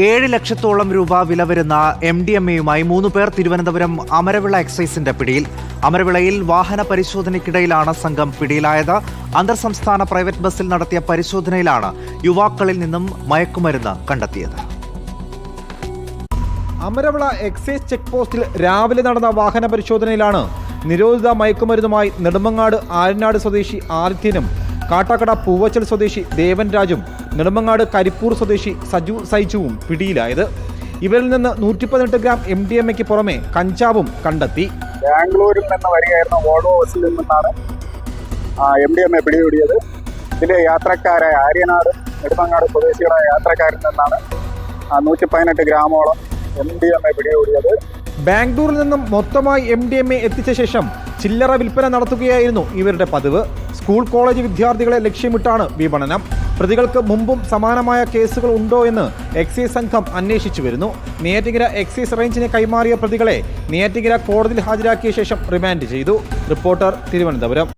ഏഴ് ലക്ഷത്തോളം രൂപ വില വരുന്ന എം ഡി എം എയുമായി മൂന്ന് പേർ തിരുവനന്തപുരം അമരവിള എക്സൈസിന്റെ പിടിയിൽ. അമരവിളയിൽ വാഹന പരിശോധനയ്ക്കിടയിലാണ് സംഘം പിടിയിലായത്. അന്തർ സംസ്ഥാന പ്രൈവറ്റ് ബസ്സിൽ നടത്തിയ പരിശോധനയിലാണ് യുവാക്കളിൽ നിന്നും മയക്കുമരുന്ന് കണ്ടെത്തിയത്. അമരവിള എക്സൈസ് ചെക്ക് പോസ്റ്റിൽ രാവിലെ നടന്ന വാഹന പരിശോധനയിലാണ് നിരോധിത മയക്കുമരുന്നുമായി നെടുമങ്ങാട് ആരനാട് സ്വദേശി ആദിത്യനും കാട്ടാക്കട പൂവച്ചൽ സ്വദേശി ദേവൻ രാജും നെടുമങ്ങാട് കരിപ്പൂർ സ്വദേശി സജു സൈജുവും പിടിയിലായത്. ഇവരിൽ നിന്ന് നൂറ്റി പതിനെട്ട് ഗ്രാം എം ഡി എം എക്ക് പുറമെ കഞ്ചാവും കണ്ടെത്തി. ബാംഗ്ലൂരിൽ നിന്ന് വരികയായിരുന്ന വോൾവോ ബസ്സിൽ നിന്നാണ് എം ഡി എം എ പിടികൂടിയത്. ഇതിലെ യാത്രക്കാരായ ആര്യനാട് നെടുമങ്ങാട് സ്വദേശികളായ യാത്രക്കാരിൽ നിന്നാണ് നൂറ്റി പതിനെട്ട് ഗ്രാമോളം എം ഡി എം എ പിടികൂടിയത്. ബാംഗ്ലൂരിൽ നിന്നും മൊത്തമായി എം ഡി എം എ എത്തിച്ച ശേഷം ചില്ലറ വിൽപ്പന നടത്തുകയായിരുന്നു ഇവരുടെ പതിവ്. സ്കൂൾ കോളേജ് വിദ്യാർത്ഥികളെ ലക്ഷ്യമിട്ടാണ് വിപണനം. പ്രതികൾക്ക് മുമ്പും സമാനമായ കേസുകൾ ഉണ്ടോ എന്ന് എക്സൈസ് സംഘം അന്വേഷിച്ചു വരുന്നു. നെയ്യാറ്റിങ്കര എക്സൈസ് റേഞ്ചിനെ കൈമാറിയ പ്രതികളെ നെയ്യാറ്റിങ്കര കോടതിയിൽ ഹാജരാക്കിയ ശേഷം റിമാൻഡ് ചെയ്തു. റിപ്പോർട്ടർ തിരുവനന്തപുരം.